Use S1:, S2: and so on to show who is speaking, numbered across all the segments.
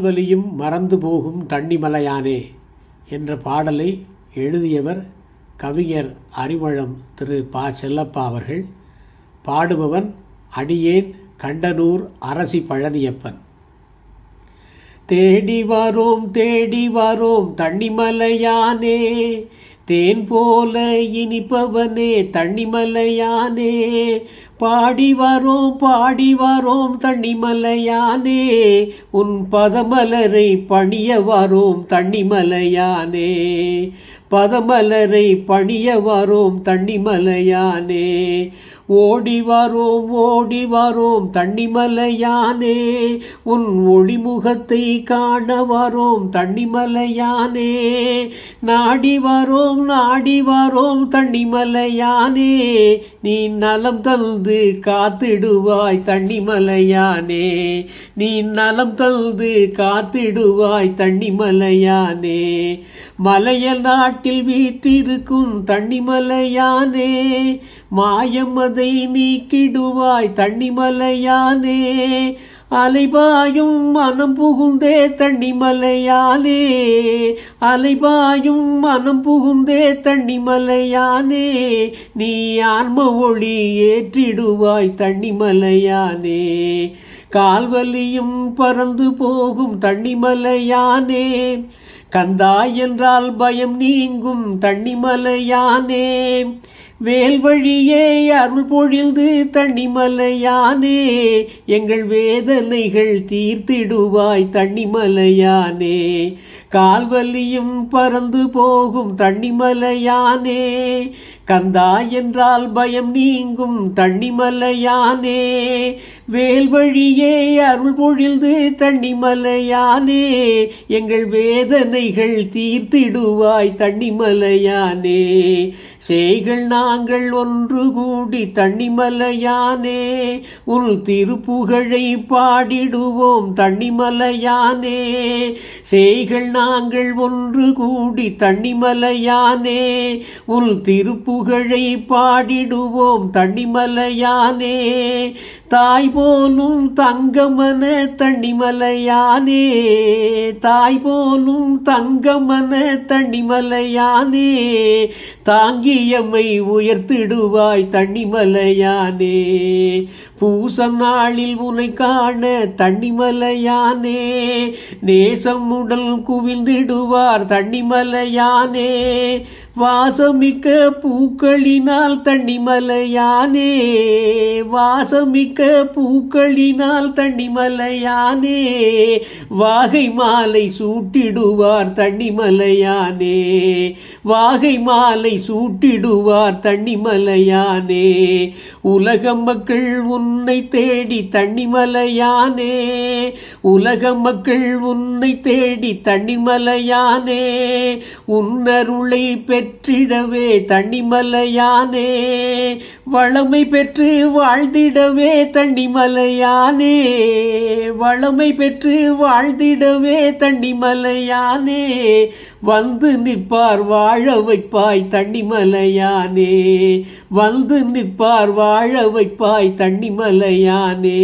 S1: வலியும் மறந்து போகும் தண்ணிமலையானே என்ற பாடலை எழுதியவர் கவிஞர் அறிவழம் திரு. ப. செல்லப்பா அவர்கள். பாடுபவன் அடியேன் கண்டனூர் அரசி பழனியப்பன். தேடி வரோம் தேடி வரோம் தண்ணிமலையானே தேன் போல இனிப்பவனே தண்ணிமலையானே பாடி வரோம் பாடி வரோம் தண்ணிமலையானே. உன் பதமலரை பணிய வரோம் தண்ணிமலையானே. பதமலரை பணிய வரோம் தண்ணிமலையானே. ஓடி வரோம் ஓடி வரோம் தண்ணிமலையானே. உன் ஒளிமுகத்தை காண வரோம் தண்ணிமலையானே. நாடி வரோம் நாடி வரோம் தண்ணிமலையானே. நீ நலம் தந்து காத்திடுவாய் தண்ணிமலையானே. நீ நலம் தந்து காத்திடுவாய் தண்ணிமலையானே. மலைய நாட்டில் வீற்றிருக்கும் தண்ணிமலையானே. மாயம் அதை நீக்கிடுவாய் தண்ணிமலையானே. அலைபாயும் மனம் புகுந்தே தண்ணிமலையானே அலைபாயும் மனம் புகுந்தே தண்ணிமலையானே நீ ஆன்ம ஒளி ஏற்றிடுவாய் தண்ணிமலையானே கால்வலியும் பறந்து போகும் தண்ணிமலையானே கந்தா என்றால் பயம் நீங்கும் தண்ணிமலையானே. வேல் வழியே அருள் பொழிந்து தண்ணிமலையானே. எங்கள் வேதனைகள் தீர்த்திடுவாய் தண்ணிமலையானே. கால்வலியும் பறந்து போகும் தண்ணிமலையானே. கந்தா என்றால் பயம் நீங்கும் தண்ணிமலையானே. வேல் வழியே அருள் பொழிந்து தண்ணிமலையானே. எங்கள் வேதனைகள் தீர்த்திடுவாய் தண்ணிமலையானே. செய்கள் நாங்கள் ஒன்று கூடி தண்ணிமலையானே. உன் திருப்புகழை பாடிடுவோம் தண்ணிமலையானே. செய்கள் நாங்கள் ஒன்று கூடி தண்ணிமலையானே. உன் புகழை பாடிடுவோம் தண்ணிமலையானே தாய் போலும் தங்கமன தண்ணிமலையானே தாய் போலும் தங்கமன தண்ணிமலையானே தாங்கியம்மை உயர்த்திடுவாய் தண்ணிமலையானே பூச நாளில் உனை காண தண்ணிமலையானே நேசம் உடல் குவிந்திடுவார் தண்ணிமலையானே வாசமிக்க பூக்களினால் தண்ணிமலையானே வாசமிக்க பூக்களினால் தண்ணிமலையானே வாகை மாலை சூட்டிடுவார் தண்ணிமலையானே வாகை மாலை சூட்டிடுவார் தண்ணிமலையானே உலக மக்கள் உன்னை தேடி தண்ணிமலையானே உலக மக்கள் உன்னை தேடி தண்ணிமலையானே உன்னருளை பெற்றிடவே தண்ணிமலையானே வளமை பெற்று வாழ்ந்திடவே தண்ணிமலையானே வளமை பெற்று வாழ்ந்திடவே தண்ணிமலையானே வந்து நிற்பார் வாழ வைப்பாய் தண்ணிமலையானே வந்து நிற்பார் வாழ வைப்பாய் தண்ணிமலையானே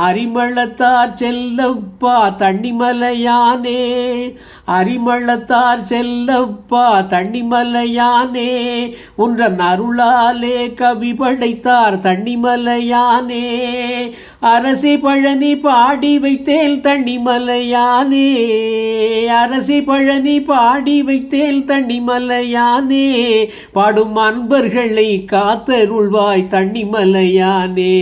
S1: அரிமளத்தார் செல்லப்பா தண்ணிமலையானே அரிமளத்தார் செல்லப்பா தண்ணிமலையானே உன்றன் அருளாலே கவி படைத்தார் தண்ணிமலையானே. அரசி பழனி பாடி வைத்தேல் தண்ணிமலையானே அரசி பழனி பாடி வைத்தேல் தண்ணிமலையானே பாடும் அன்பர்களை காத்தருள்வாய் தண்ணிமலையானே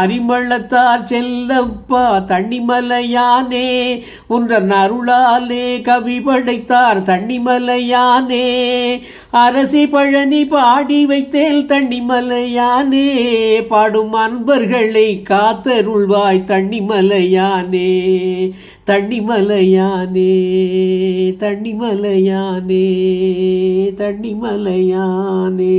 S1: அரிமளத்தார் செல்லப்பா தண்ணிமலையானே உன்றன் அருளாலே கவி படைத்தார் தண்ணிமலையானே அரசி பழனி பாடி வைத்தேல் தண்ணிமலையானே பாடும் அன்பர்களை காத்தருள்வாய் தண்ணிமலையானே தண்ணிமலையானே தண்ணிமலையானே தண்ணிமலையானே.